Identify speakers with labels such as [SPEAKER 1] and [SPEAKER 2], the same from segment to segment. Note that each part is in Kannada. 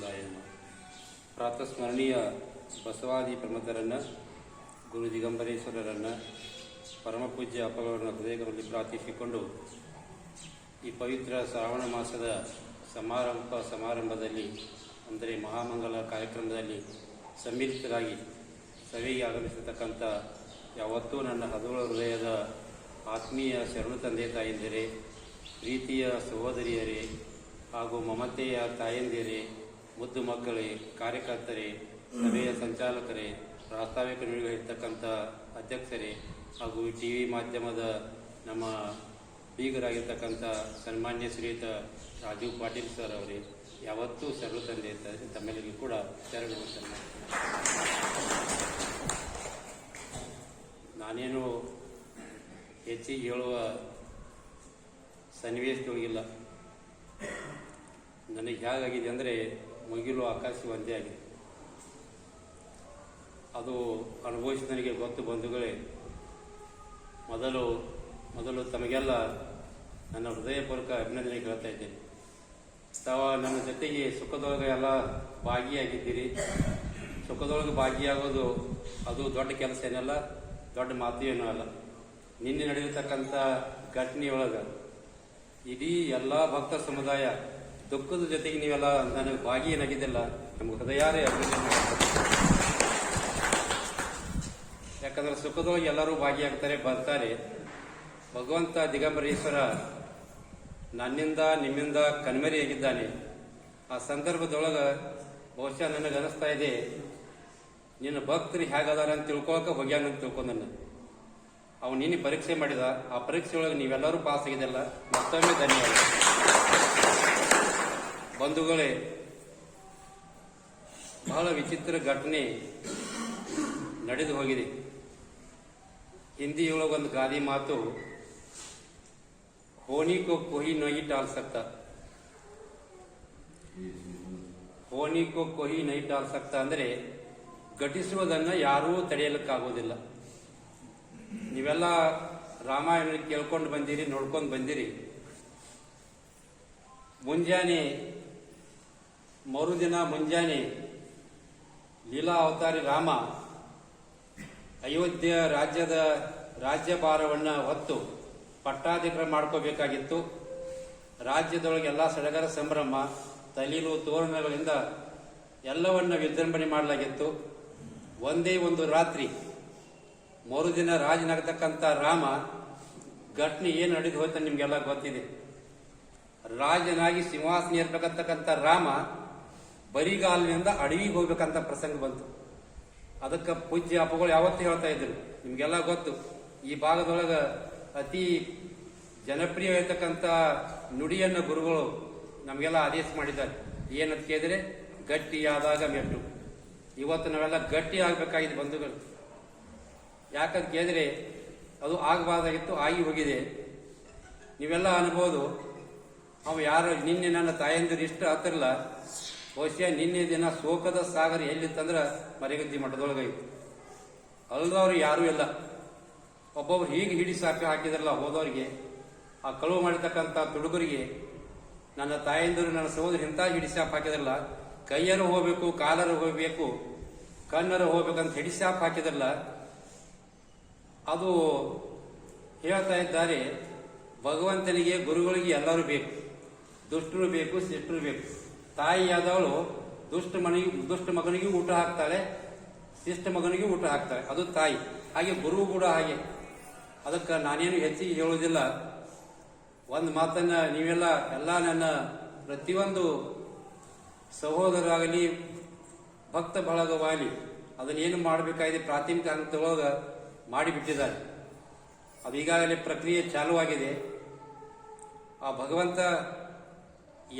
[SPEAKER 1] ಪ್ರಾತಃ ಪ್ರಾತಸ್ಮರಣೀಯ ಬಸವಾದಿ ಪ್ರಮುಖರನ್ನು ಗುರು ದಿಗಂಬರೇಶ್ವರರನ್ನು, ಪರಮಪೂಜ್ಯ ಅಪ್ಪಗಳನ್ನು ಹೃದಯಗಳಲ್ಲಿ ಪ್ರಾರ್ಥಿಸಿಕೊಂಡು ಈ ಪವಿತ್ರ ಶ್ರಾವಣ ಮಾಸದ ಸಮಾರಂಭ ಸಮಾರಂಭದಲ್ಲಿ, ಅಂದರೆ ಮಹಾಮಂಗಲ ಕಾರ್ಯಕ್ರಮದಲ್ಲಿ ಸಮ್ಮಿಲಿತರಾಗಿ ಸಭೆಗೆ ಆಗಮಿಸಿರ್ತಕ್ಕಂಥ ಯಾವತ್ತೂ ನನ್ನ ಹದುಳ ಹೃದಯದ ಆತ್ಮೀಯ ಶರಣು ತಂದೆ ತಾಯಂದಿರೇ, ಪ್ರೀತಿಯ ಸಹೋದರಿಯರೇ ಹಾಗೂ ಮಮತೆಯ ತಾಯಂದಿರೇ ಮುದ್ದು ಮಕ್ಕಳೇ, ಕಾರ್ಯಕರ್ತರೇ, ಸಭೆಯ ಸಂಚಾಲಕರೇ, ಪ್ರಾಸ್ತಾವಿಕ ನಿರ್ವಹಿರ್ತಕ್ಕಂಥ ಅಧ್ಯಕ್ಷರೇ ಹಾಗೂ ಟಿ ವಿ ಮಾಧ್ಯಮದ ನಮ್ಮ ಬೀಗರಾಗಿರ್ತಕ್ಕಂಥ ಸನ್ಮಾನ್ಯ ಶ್ರೀಯುತ ರಾಜೀವ್ ಪಾಟೀಲ್ ಸರ್ ಅವರೇ, ಯಾವತ್ತೂ ಶರಣು ತಂದೆ ತಮ್ಮೆಲ್ಲರಿಗೂ ಕೂಡ ಶರಣು. ನಾನೇನು ಹೆಚ್ಚಿಗೆ ಹೇಳುವ ಸನ್ನಿವೇಶದೊಳಗಿಲ್ಲ ನನಗೆ ಹೇಗಾಗಿದೆ ಅಂದರೆ ಮುಗಿಲು ಆಕಾಶ ಒಂದೇ ಆಗಿದೆ ಅದು ಅನುಭವಿಸಿ ನನಗೆ ಗೊತ್ತು, ಬಂಧುಗಳೇ. ಮೊದಲು ಮೊದಲು ತಮಗೆಲ್ಲ ನನ್ನ ಹೃದಯಪೂರ್ವಕ ಅಭಿನಂದನೆ ಹೇಳ್ತಾ ಇದ್ದೇನೆ. ತಾವ ನನ್ನ ಜೊತೆಗೆ ಸುಖದೊಳಗೆ ಎಲ್ಲ ಭಾಗಿಯಾಗಿದ್ದೀರಿ. ಸುಖದೊಳಗೆ ಭಾಗಿಯಾಗೋದು ಅದು ದೊಡ್ಡ ಕೆಲಸ ಏನಲ್ಲ, ದೊಡ್ಡ ಮಾತು ಏನೂ ಅಲ್ಲ. ನಿನ್ನೆ ನಡೆಯತಕ್ಕಂಥ ಘಟನೆಯೊಳಗೆ ಇಡೀ ಎಲ್ಲ ಭಕ್ತ ಸಮುದಾಯ ದುಃಖದ ಜೊತೆಗೆ ನೀವೆಲ್ಲ ನನಗೆ ಭಾಗಿ ಏನಾಗಿದ್ದಿಲ್ಲ? ನಮ್ಗೆ ಹೃದಯಾರೇ ಯಾಕಂದ್ರೆ ಸುಖದೊಳಗೆ ಎಲ್ಲರೂ ಭಾಗಿಯಾಗ್ತಾರೆ, ಬರ್ತಾರೆ. ಭಗವಂತ ದಿಗಂಬರೇಶ್ವರ ನನ್ನಿಂದ, ನಿಮ್ಮಿಂದ ಕಣ್ಮರಿಯಾಗಿದ್ದಾನೆ. ಆ ಸಂದರ್ಭದೊಳಗೆ ಬಹುಶಃ ನನಗೆ ಅನಿಸ್ತಾ ಇದೆ, ನಿನ್ನ ಭಕ್ತರು ಹೇಗದಾರ ಅಂತ ತಿಳ್ಕೊಳಕ ಹೋಗ್ಯಾನ ಅಂತ ತಿಳ್ಕೊಂಡನ್ನ ಅವ್ ನಿನ್ನೆ ಪರೀಕ್ಷೆ ಮಾಡಿದ. ಆ ಪರೀಕ್ಷೆ ಒಳಗೆ ನೀವೆಲ್ಲರೂ ಪಾಸ್ ಆಗಿದೆಲ್ಲ ಮತ್ತೊಮ್ಮೆ ಧನ್ಯವಾದ. ಬಂಧುಗಳೇ, ಬಹಳ ವಿಚಿತ್ರ ಘಟನೆ ನಡೆದು ಹೋಗಿದೆ. ಹಿಂದಿಯೊಳಗೆ ಒಂದು ಗಾದಿ ಮಾತು, ಹೋನಿ ಕೋ ಕೊಹಿ ನಹಿ ಟಾಲ್ ಸಕ್ತಾ. ಹೋನಿ ಕೋ ಕೊಹಿ ನಹಿ ಟಾಲ್ ಸಕ್ತಾ ಅಂದರೆ ಘಟಿಸುವುದನ್ನು ಯಾರೂ ತಡೆಯಲಿಕ್ಕಾಗೋದಿಲ್ಲ ನೀವೆಲ್ಲ ರಾಮಾಯಣ ಕೇಳ್ಕೊಂಡು ಬಂದಿರಿ, ನೋಡ್ಕೊಂಡು ಬಂದಿರಿ. ಮುಂಜಾನೆ ಮರುದಿನ ಮುಂಜಾನೆ ಲೀಲಾ ಅವತಾರಿ ರಾಮ ಅಯೋಧ್ಯೆ ರಾಜ್ಯದ ರಾಜ್ಯಭಾರವನ್ನು ಹೊತ್ತು ಪಟ್ಟಾಧಿಕಾರ ಮಾಡ್ಕೋಬೇಕಾಗಿತ್ತು. ರಾಜ್ಯದೊಳಗೆ ಎಲ್ಲ ಸಡಗರ ಸಂಭ್ರಮ, ತಲೀಲು, ತೋರಣಗಳಿಂದ ಎಲ್ಲವನ್ನ ವಿಜೃಂಭಣೆ ಮಾಡಲಾಗಿತ್ತು. ಒಂದೇ ಒಂದು ರಾತ್ರಿ ಮರುದಿನ ರಾಜನಾಗತಕ್ಕಂಥ ರಾಮ ಘಟನೆ ಏನು ನಡೆದು ಹೋಯ್ತು ನಿಮಗೆಲ್ಲ ಗೊತ್ತಿದೆ. ರಾಜನಾಗಿ ಸಿಂಹಾಸನ ಏರ್ಬೇಕಂತಕ್ಕಂಥ ರಾಮ ಬರಿಗಾಲಿನಿಂದ ಅಡವಿಗೆ ಹೋಗ್ಬೇಕಂತ ಪ್ರಸಂಗ ಬಂತು. ಅದಕ್ಕೆ ಪೂಜ್ಯ ಅಪ್ಪಗಳು ಯಾವತ್ತೂ ಹೇಳ್ತಾ ಇದ್ರು, ನಿಮ್ಗೆಲ್ಲ ಗೊತ್ತು, ಈ ಭಾಗದೊಳಗ ಅತಿ ಜನಪ್ರಿಯವಾಗಿರ್ತಕ್ಕಂಥ ನುಡಿಯನ್ನ ಗುರುಗಳು ನಮಗೆಲ್ಲ ಆದೇಶ ಮಾಡಿದ್ದಾರೆ. ಏನಂತ ಕೇಳಿದ್ರೆ, ಗಟ್ಟಿಯಾದಾಗ ಮೆಟ್ಟು. ಇವತ್ತು ನಾವೆಲ್ಲ ಗಟ್ಟಿ ಆಗಬೇಕಾಗಿದೆ ಬಂಧುಗಳು. ಯಾಕಂತ ಕೇಳಿದ್ರೆ, ಅದು ಆಗಬಾರ್ದಾಗಿತ್ತು, ಆಗಿ ಹೋಗಿದೆ. ನೀವೆಲ್ಲ ಅನ್ಬೋದು, ಅವು ಯಾರು, ನಿನ್ನೆ ನನ್ನ ತಾಯಂದಿರು ಇಷ್ಟ ಹತ್ತಿರಲ್ಲ ಬಹುಶಃ ನಿನ್ನೆ ದಿನ ಶೋಕದ ಸಾಗರ ಎಲ್ಲಿತ್ತಂದ್ರೆ ಮರಿಗದ್ದಿ ಮಠದೊಳಗೈತಿ. ಅಲ್ದವ್ರು ಯಾರೂ ಇಲ್ಲ. ಒಬ್ಬೊಬ್ರು ಹೀಗೆ ಹಿಡಿ ಸಾಕ ಹಾಕಿದ್ರಲ್ಲ ಹೋದವ್ರಿಗೆ, ಆ ಕಳುವು ಮಾಡಿರ್ತಕ್ಕಂಥ ತುಡುಗರಿಗೆ ನನ್ನ ತಾಯಂದಿರು, ನನ್ನ ಸಹೋದರಿ ಇಂಥ ಹಿಡಿ ಶಾಪ್ ಹಾಕಿದ್ರಲ್ಲ, ಕೈಯರು ಹೋಗ್ಬೇಕು, ಕಾಲರು ಹೋಗ್ಬೇಕು, ಕಣ್ಣರು ಹೋಗ್ಬೇಕಂತ ಹಿಡಿ ಶಾಪ್ ಹಾಕಿದ್ರಲ್ಲ, ಅದು ಹೇಳ್ತಾ ಇದ್ದಾರೆ, ಭಗವಂತನಿಗೆ ಗುರುಗಳಿಗೆ ಎಲ್ಲರೂ ಬೇಕು. ದುಷ್ಟರು ಬೇಕು, ಶಿಷ್ಟರು ಬೇಕು. ತಾಯಿಯಾದವಳು ದುಷ್ಟ ಮನಿಗೆ ದುಷ್ಟ ಮಗನಿಗೂ ಊಟ ಹಾಕ್ತಾಳೆ, ಶಿಷ್ಟ ಮಗನಿಗೂ ಊಟ ಹಾಕ್ತಾಳೆ. ಅದು ತಾಯಿ. ಹಾಗೆ ಗುರು ಕೂಡ ಹಾಗೆ. ಅದಕ್ಕೆ ನಾನೇನು ಹೆಚ್ಚಿಗೆ ಹೇಳುವುದಿಲ್ಲ. ಒಂದು ಮಾತನ್ನ ನೀವೆಲ್ಲ ಎಲ್ಲ ನನ್ನ ಪ್ರತಿಯೊಂದು ಸಹೋದರಾಗಲಿ ಭಕ್ತ ಬಳಗವಾಗಲಿ, ಅದನ್ನೇನು ಮಾಡಬೇಕಾಗಿದೆ ಪ್ರಾಥಮಿಕ ಹಂತದೊಳಗೆ ಮಾಡಿಬಿಟ್ಟಿದ್ದಾರೆ. ಅದು ಈಗಾಗಲೇ ಪ್ರಕ್ರಿಯೆ ಚಾಲುವಾಗಿದೆ. ಆ ಭಗವಂತ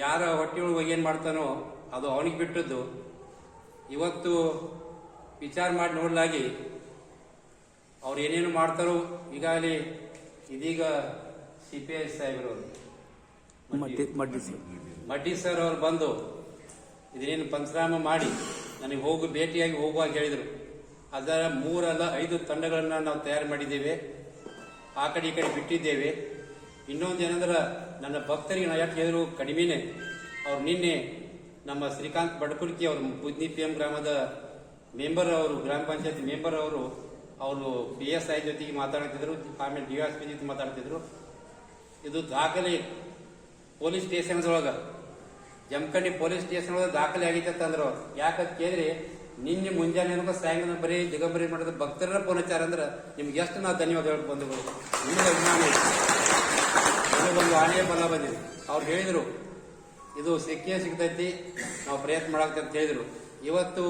[SPEAKER 1] ಯಾರ ಹೊಟ್ಟೆಯೊಳಗೆ ಏನು ಮಾಡ್ತಾನೋ ಅದು ಅವನಿಗೆ ಬಿಟ್ಟದ್ದು. ಇವತ್ತು ವಿಚಾರ ಮಾಡಿ ನೋಡಲಾಗಿ ಅವ್ರು ಏನೇನು ಮಾಡ್ತಾರೋ ಈಗಾಗಲೇ ಇದೀಗ ಸಿ ಪಿ ಐ ಸಾಹೇಬರು
[SPEAKER 2] ಮಡ್ಡಿ ಸರ್.
[SPEAKER 1] ಅವ್ರು ಬಂದು ಇದನ್ನೇನು ಪಂಚರಾಮ ಮಾಡಿ ನನಗೆ ಹೋಗು ಭೇಟಿಯಾಗಿ ಹೋಗುವಾಗ ಹೇಳಿದರು. ಅದರ ಮೂರಲ್ಲ ಐದು ತಂಡಗಳನ್ನು ನಾವು ತಯಾರು ಮಾಡಿದ್ದೇವೆ. ಆ ಕಡೆ ಈ ಕಡೆ ಬಿಟ್ಟಿದ್ದೇವೆ. ಇನ್ನೊಂದು ಏನಂದ್ರೆ, ನನ್ನ ಭಕ್ತರಿಗೆ ನಾ ಯಾಕೆ ಹೇಳಿದ್ರು? ಕಡಿಮೆನೆ. ಅವ್ರು ನಿನ್ನೆ ನಮ್ಮ ಶ್ರೀಕಾಂತ್ ಬಡಕುರ್ತಿ ಅವರು ಬುದ್ನಿ ಪಿ ಎಂ ಗ್ರಾಮದ ಮೆಂಬರ್ ಅವರು, ಗ್ರಾಮ ಪಂಚಾಯತ್ ಮೆಂಬರ್ ಅವರು ಅವರು ಬಿ ಎಸ್ ಐ ಜೊತೆಗೆ ಮಾತಾಡ್ತಿದ್ರು, ಆಮೇಲೆ ಡಿ ಎಸ್ ಪಿ ಜೊತೆ ಮಾತಾಡ್ತಿದ್ರು. ಇದು ದಾಖಲೆ ಪೊಲೀಸ್ ಸ್ಟೇಷನ್ ಒಳಗೆ ಜಮಖಂಡಿ ಪೊಲೀಸ್ ಸ್ಟೇಷನ್ ಒಳಗೆ ದಾಖಲೆ ಆಗೈತೆ ಅಂತಂದ್ರು ಯಾಕಂತ ಕೇಳಿದ್ರೆ, ನಿನ್ನೆ ಮುಂಜಾನೆ ಸಾಯಂಕಾಲ ಬರೀ ದಿಗಂಬರಿ ಮಾಡಿದ ಭಕ್ತರ ಪುನಚಾರ ಅಂದ್ರೆ ನಿಮ್ಗೆ ಎಷ್ಟು ನಾವು ಧನ್ಯವಾದ ಹೇಳಿ ಬಂಧುಗಳು. ನಿಮ್ಗೆ ಅಭಿಮಾನ ನನಗೊಂದು ಆನೆಯ ಬಲ ಬಂದಿದೆ. ಅವ್ರು ಹೇಳಿದರು, ಇದು ಸಿಕ್ಕೇ ಸಿಗ್ತೈತಿ, ನಾವು ಪ್ರಯತ್ನ ಮಾಡಾಕ್ತ ಅಂತ ಹೇಳಿದರು. ಇವತ್ತು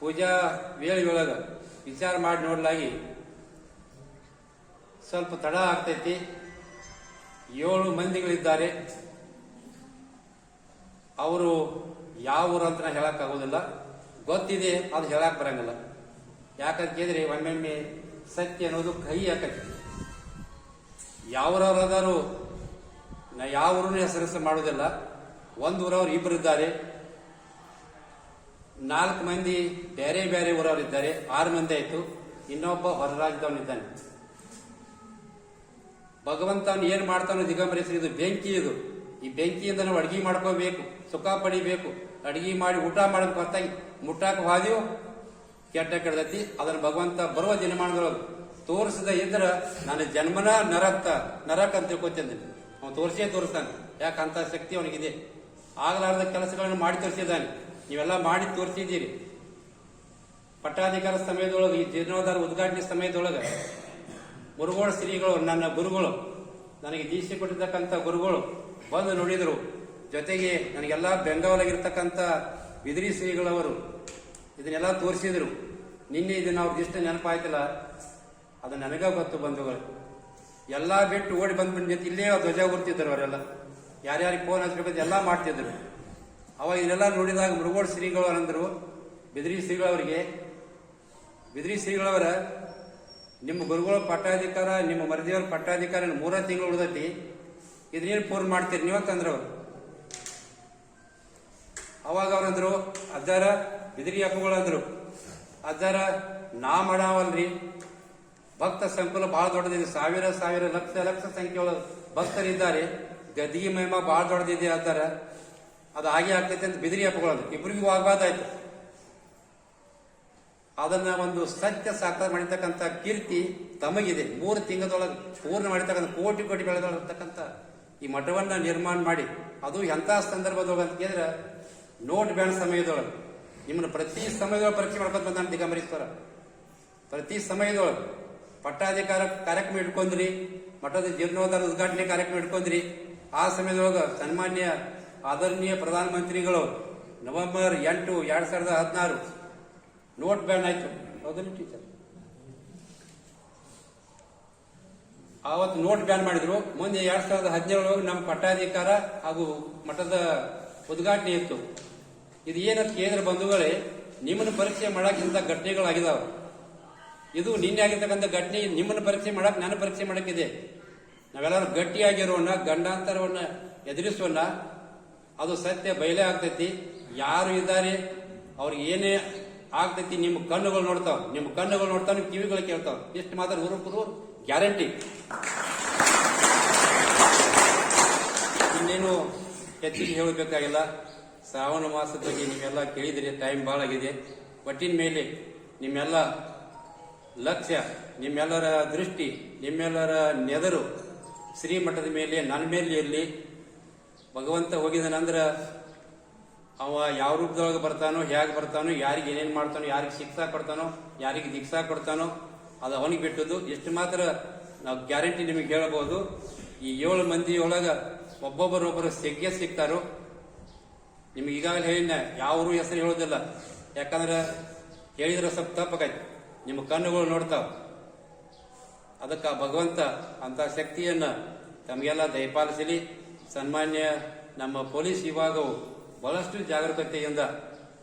[SPEAKER 1] ಪೂಜಾ ವೇಳೆ ಒಳಗ ವಿಚಾರ ಮಾಡಿ ನೋಡಲಾಗಿ ಸ್ವಲ್ಪ ತಡ ಆಗ್ತೈತಿ. ಏಳು ಮಂದಿಗಳಿದ್ದಾರೆ. ಅವರು ಯಾವ ಊರು ಅಂತ ಹೇಳೋಕ್ಕಾಗೋದಿಲ್ಲ ಗೊತ್ತಿದೆ, ಅದು ಹೇಳಕ್ಕೆ ಬರಂಗಿಲ್ಲ. ಯಾಕಂತ ಕೇಳಿದ್ರೆ ಒಮ್ಮೊಮ್ಮೆ ಸತ್ಯ ಅನ್ನೋದು ಕೈ ಹಾಕೈತಿ. ಯಾವ್ರವ್ರದಾರು ನಾ ಯಾವ ಊರನ್ನು ಹೆಸರಿಸ ಮಾಡೋದಿಲ್ಲ ಒಂದು ಊರವ್ರು ಇಬ್ಬರು ಇದ್ದಾರೆ ನಾಲ್ಕು ಮಂದಿ ಬೇರೆ ಬೇರೆ ಊರವ್ರು ಇದ್ದಾರೆ ಆರು ಮಂದಿ ಆಯಿತು. ಇನ್ನೊಬ್ಬ ಹೊರ ರಾಜ್ಯದವನಿದ್ದಾನೆ ಭಗವಂತನ ಏನು ಮಾಡ್ತಾನೋ ದಿಗಂಬರಿಸಿ ಇದು ಬೆಂಕಿ ಇದು. ಈ ಬೆಂಕಿಯಿಂದ ನಾವು ಅಡಿಗೆ ಮಾಡ್ಕೋಬೇಕು, ಸುಖ ಪಡಿಬೇಕು. ಅಡಿಗೆ ಮಾಡಿ ಊಟ ಮಾಡೋದು ಗೊತ್ತಾಗಿ ಮುಟ್ಟಾಕ ಹಾದಿಯೋ, ಕೆಟ್ಟ ಕೆಡದತಿ ಅದನ್ನು ಭಗವಂತ ಬರುವ ದಿನಮಾನದೊಳಗೆ ತೋರಿಸದ ಇದ್ರ ನನ್ನ ಜನ್ಮನ ನರಕ್ತ, ನರಕ ಅಂತ ತಿಳ್ಕೊತೇನೆ ಅವನು ತೋರಿಸೇ ತೋರಿಸ್ತಾನೆ. ಯಾಕಂತ ಶಕ್ತಿ ಅವನಿಗಿದೆ. ಆಗಲಾರದ ಕೆಲಸಗಳನ್ನು ಮಾಡಿ ತೋರಿಸಿದ್ದಾನೆ. ನೀವೆಲ್ಲ ಮಾಡಿ ತೋರಿಸಿದ್ದೀರಿ. ಪಟ್ಟಾಧಿಕಾರ ಸಮಯದೊಳಗೆ, ಈ ಜೀರ್ಣೋದ್ಧಾರ ಉದ್ಘಾಟನೆ ಸಮಯದೊಳಗೆ ಮುರುಗೋಳ ಶ್ರೀಗಳು, ನನ್ನ ಗುರುಗಳು, ನನಗೆ ದೀಕ್ಷೆ ಕೊಟ್ಟಿರ್ತಕ್ಕಂಥ ಗುರುಗಳು ಬಂದು ನೋಡಿದರು. ಜೊತೆಗೆ ನನಗೆಲ್ಲ ಬೆಂಗಾವಲಾಗಿರ್ತಕ್ಕಂಥ ಬಿದಿರಿ ಶ್ರೀಗಳವರು ಇದನ್ನೆಲ್ಲ ತೋರಿಸಿದ್ರು. ನಿನ್ನೆ ಇದನ್ನ ಅವ್ರ ಇಷ್ಟ ನೆನಪಾಯ್ತಿಲ್ಲ. ಅದು ನನಗ ಗೊತ್ತು, ಬಂಧುಗಳು. ಎಲ್ಲ ಬಿಟ್ಟು ಓಡಿ ಬಂದ್ಬಿಟ್ಟು ಇಲ್ಲೇ ಧ್ವಜ ಕೊಡ್ತಿದ್ರು ಅವರೆಲ್ಲ ಯಾರ್ಯಾರಿಗೆ ಫೋನ್ ಹಚ್ಬೇಕಂತ ಎಲ್ಲ ಮಾಡ್ತಿದ್ರು. ಅವಾಗ ಇದೆಲ್ಲ ನೋಡಿದಾಗ ಮುರುಗೋಳ ಶ್ರೀಗಳು ಅಂದರು, ಬಿದಿರಿ ಶ್ರೀಗಳವರಿಗೆ, ಬಿದ್ರಿ ಶ್ರೀಗಳವರ, ನಿಮ್ಮ ಗುರುಗಳ ಪಟ್ಟಾಧಿಕಾರ, ನಿಮ್ಮ ಮರದಿಯವ್ರ ಪಟ್ಟಾಧಿಕಾರ ಮೂರ ತಿಂಗಳು ಉಳಿದೈತಿ. ಇದನ್ನೇನು ಫೋನ್ ಮಾಡ್ತೀರಿ ನೀವು ಅವ್ರು ಅವಾಗ ಅವ್ರಂದ್ರು ಅಜ್ಜಾರ, ಬಿದಿರಿ ಹಬ್ಬಗಳು ಅಂದ್ರು ನಾ ಮಾಡಾವಲ್ರಿ. ಭಕ್ತ ಸಂಕುಲ ಬಹಳ ದೊಡ್ಡದಿದೆ. ಸಾವಿರ ಸಾವಿರ ಲಕ್ಷ ಲಕ್ಷ ಸಂಖ್ಯೆಯೊಳಗೆ ಭಕ್ತರಿದ್ದಾರೆ. ಗದಿಗೆ ಮಹಿಮ ಬಹಳ ದೊಡ್ಡದಿದೆ ಅಂತಾರೆ. ಅದು ಹಾಗೆ ಆಗ್ತೈತೆ ಅಂತ ಬಿದಿರಿ ಹಬ್ಬಗಳು ಅಂದ್ರು ಇಬ್ಬರಿಗೂ ಆಗ್ಬಾರ್ದಾಯ್ತು ಅದನ್ನ ಒಂದು ಸತ್ಯ ಸಾಕಾರ ಮಾಡಿರ್ತಕ್ಕಂಥ ಕೀರ್ತಿ ತಮಗಿದೆ. ಮೂರು ತಿಂಗಳದೊಳಗೆ ಪೂರ್ಣ ಮಾಡಿರ್ತಕ್ಕಂಥ, ಕೋಟಿ ಕೋಟಿ ಬೆಳೆದೊಳಗಿರ್ತಕ್ಕಂಥ ಈ ಮಠವನ್ನ ನಿರ್ಮಾಣ ಮಾಡಿ, ಅದು ಎಂಥ ಸಂದರ್ಭದೊಳಗೆ ಅಂತ ಕೇಳಿದ್ರೆ, ನೋಟ್ ಬ್ಯಾನ್ ಸಮಯದೊಳಗೆ. ನಿಮ್ಮನ್ನು ಪ್ರತಿ ಸಮಯದೊಳಗೆ ಪರೀಕ್ಷೆ ಮಾಡ್ಕೊಂತ ಬಂದ ದಿಗಂಬರೀಶ್ವರ. ಪ್ರತಿ ಸಮಯದೊಳಗೆ. ಪಟ್ಟಾಧಿಕಾರ ಕಾರ್ಯಕ್ರಮ ಇಟ್ಕೊಂಡ್ರಿ, ಮಠದ ಜೀರ್ಣೋದ್ಧಾರ ಉದ್ಘಾಟನೆ ಕಾರ್ಯಕ್ರಮ ಇಟ್ಕೊಂಡ್ರಿ. ಆ ಸಮಯದೊಳಗೆ ಸನ್ಮಾನ್ಯ ಆದರಣೀಯ ಪ್ರಧಾನಮಂತ್ರಿಗಳು ನವೆಂಬರ್ ಎಂಟು ಎರಡ್ ಸಾವಿರದ ಹದಿನಾರು. ನೋಟ್ ಬ್ಯಾನ್ ಆಯ್ತು. ಹೌದಲ್ಲ ಟೀಚರ್ ಆವತ್ತು ನೋಟ್ ಬ್ಯಾನ್ ಮಾಡಿದ್ರು. ಮುಂದೆ ಎರಡ್ ಸಾವಿರದ ಹದಿನೇಳರೊಳಗೆ ನಮ್ಮ ಪಟ್ಟಾಧಿಕಾರ ಹಾಗೂ ಮಠದ ಉದ್ಘಾಟನೆ ಇತ್ತು. ಇದು ಏನಂತ ಕೇಂದ್ರ ಬಂಧುಗಳೇ, ನಿಮ್ಮನ್ನು ಪರೀಕ್ಷೆ ಮಾಡಕ್ಕಿಂತ ಘಟನೆಗಳಾಗಿದಾವ ಇದು ನಿನ್ನೆ ಆಗಿರ್ತಕ್ಕಂಥ ಘಟನೆ ನಿಮ್ಮನ್ನು ಪರೀಕ್ಷೆ ಮಾಡಕ್, ನನ್ನ ಪರೀಕ್ಷೆ ಮಾಡಕ್ಕಿದೆ. ನಾವೆಲ್ಲರೂ ಗಟ್ಟಿಯಾಗಿರೋಣ ಗಂಡಾಂತರವನ್ನ ಎದುರಿಸೋಣ ಅದು ಸತ್ಯ, ಬಯಲೇ ಆಗ್ತೈತಿ. ಯಾರು ಇದ್ದಾರೆ, ಅವ್ರಿಗೆ ಏನೇ ಆಗ್ತೈತಿ, ನಿಮ್ಮ ಕಣ್ಣುಗಳು ನೋಡ್ತಾವ. ನಿಮ್ಮ ಕಣ್ಣುಗಳು ನೋಡ್ತಾವ, ನಿಮ್ಮ ಕಿವಿಗಳು ಕೇಳ್ತಾವ. ಎಷ್ಟು ಮಾತ್ರ ಊರು ಗ್ಯಾರಂಟಿ. ಇನ್ನೇನು ಹೆಚ್ಚಿಗೆ ಹೇಳಬೇಕಾಗಿಲ್ಲ. ಶ್ರಾವಣ ಮಾಸದ ಬಗ್ಗೆ ನೀವೆಲ್ಲ ಕೇಳಿದಿರಿ ಟೈಮ್ ಭಾಳ ಆಗಿದೆ ಒಟ್ಟಿನ ಮೇಲೆ ನಿಮ್ಮೆಲ್ಲ ಲಕ್ಷ್ಯ, ನಿಮ್ಮೆಲ್ಲರ ದೃಷ್ಟಿ, ನಿಮ್ಮೆಲ್ಲರ ನೆದರು ಶ್ರೀಮಠದ ಮೇಲೆ, ನನ್ನ ಮೇಲೆ ಇರಲಿ. ಭಗವಂತ ಹೋಗಿದಾನಂದ್ರ ಅವ ಯಾವ ರೂಪದೊಳಗೆ ಬರ್ತಾನೋ, ಹೇಗೆ ಬರ್ತಾನೋ, ಯಾರಿಗೆ ಏನೇನು ಮಾಡ್ತಾನೋ, ಯಾರಿಗೆ ಶಿಕ್ಷಾ ಕೊಡ್ತಾನೋ, ಯಾರಿಗೆ ದೀಕ್ಷಾ ಕೊಡ್ತಾನೋ, ಅದು ಅವನಿಗೆ ಬಿಟ್ಟದ್ದು. ಎಷ್ಟು ಮಾತ್ರ ನಾವು ಗ್ಯಾರಂಟಿ ನಿಮಗೆ ಹೇಳಬಹುದು ಈ ಏಳು ಮಂದಿ ಒಳಗೆ ಒಬ್ಬೊಬ್ಬರೊಬ್ಬರು ಸಿಗ್ಗೆ ಸಿಗ್ತಾರೋ, ನಿಮಗೆ ಈಗಾಗಲೇ ಹೇಳಿನ ಯಾವ ಹೆಸರು ಹೇಳೋದಿಲ್ಲ. ಯಾಕಂದ್ರೆ ಹೇಳಿದ್ರೆ ಸ್ವಲ್ಪ ತಪ್ಪಾಗೈತಿ. ನಿಮ್ಮ ಕಣ್ಣುಗಳು ನೋಡ್ತಾವ. ಅದಕ್ಕೆ ಆ ಭಗವಂತ ಅಂತ ಶಕ್ತಿಯನ್ನ ತಮಗೆಲ್ಲ ದಯಪಾಲಿಸಲಿ. ಸನ್ಮಾನ್ಯ ನಮ್ಮ ಪೊಲೀಸ್ ವಿಭಾಗವು ಬಹಳಷ್ಟು ಜಾಗರೂಕತೆಯಿಂದ,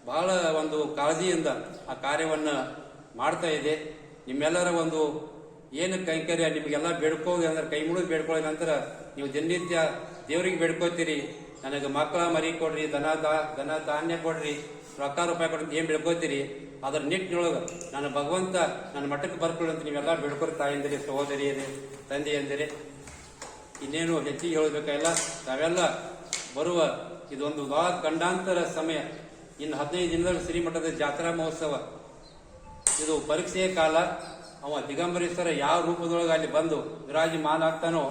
[SPEAKER 1] ಬಹಳ ಒಂದು ಕಾಳಜಿಯಿಂದ ಆ ಕಾರ್ಯವನ್ನು ಮಾಡ್ತಾ ಇದೆ. ನಿಮ್ಮೆಲ್ಲರ ಒಂದು ಏನು ಕೈಂಕರ್ಯ, ನಿಮಗೆಲ್ಲ ಬೇಡ್ಕೋದು ಅಂದ್ರೆ, ಕೈ ಮುಗಿದು ಬೇಡ್ಕೊಳ್ಳೋ ನಂತರ ನೀವು ದಿನನಿತ್ಯ ದೇವರಿಗೆ ಬೇಡ್ಕೋತೀರಿ. ನನಗೆ ಮಕ್ಕಳ ಮರಿ ಕೊಡ್ರಿ ದನ ದನ ಧಾನ್ಯ ಕೊಡ್ರಿ. ರೊಕ್ಕ ರೂಪಾಯಿ ಕೊಡಂತ ಏನು ಬೇಡ್ಕೋತೀರಿ ಅದ್ರ ನಿಟ್ಟಿನೊಳಗೆ ನನ್ನ ಭಗವಂತ ನನ್ನ ಮಠಕ್ಕೆ ಬರ್ಕೊಳ್ಳಿ ಅಂತ ನೀವೆಲ್ಲ ಬೇಡ್ಕೊರಿ ತಾಯಂದಿರಿ ತಂದೆ ತಂದೆಯಂದಿರಿ ಇನ್ನೇನು ಹೆಚ್ಚಿಗೆ ಹೇಳಬೇಕಲ್ಲ ತಾವೆಲ್ಲ ಬರುವ ಇದೊಂದು ಬಹಳ ಗಂಡಾಂತರ ಸಮಯ. ಇನ್ನು ಹದಿನೈದು ದಿನದಲ್ಲಿ ಶ್ರೀಮಠದ ಜಾತ್ರಾ ಮಹೋತ್ಸವ. ಇದು ಪರೀಕ್ಷೆಯ ಕಾಲ. ಅವ ದಿಗಂಬರೇಶ್ವರ ಯಾವ ರೂಪದೊಳಗೆ ಅಲ್ಲಿ ಬಂದು ವಿರಾಜಮಾನ ಆಗ್ತಾನೋ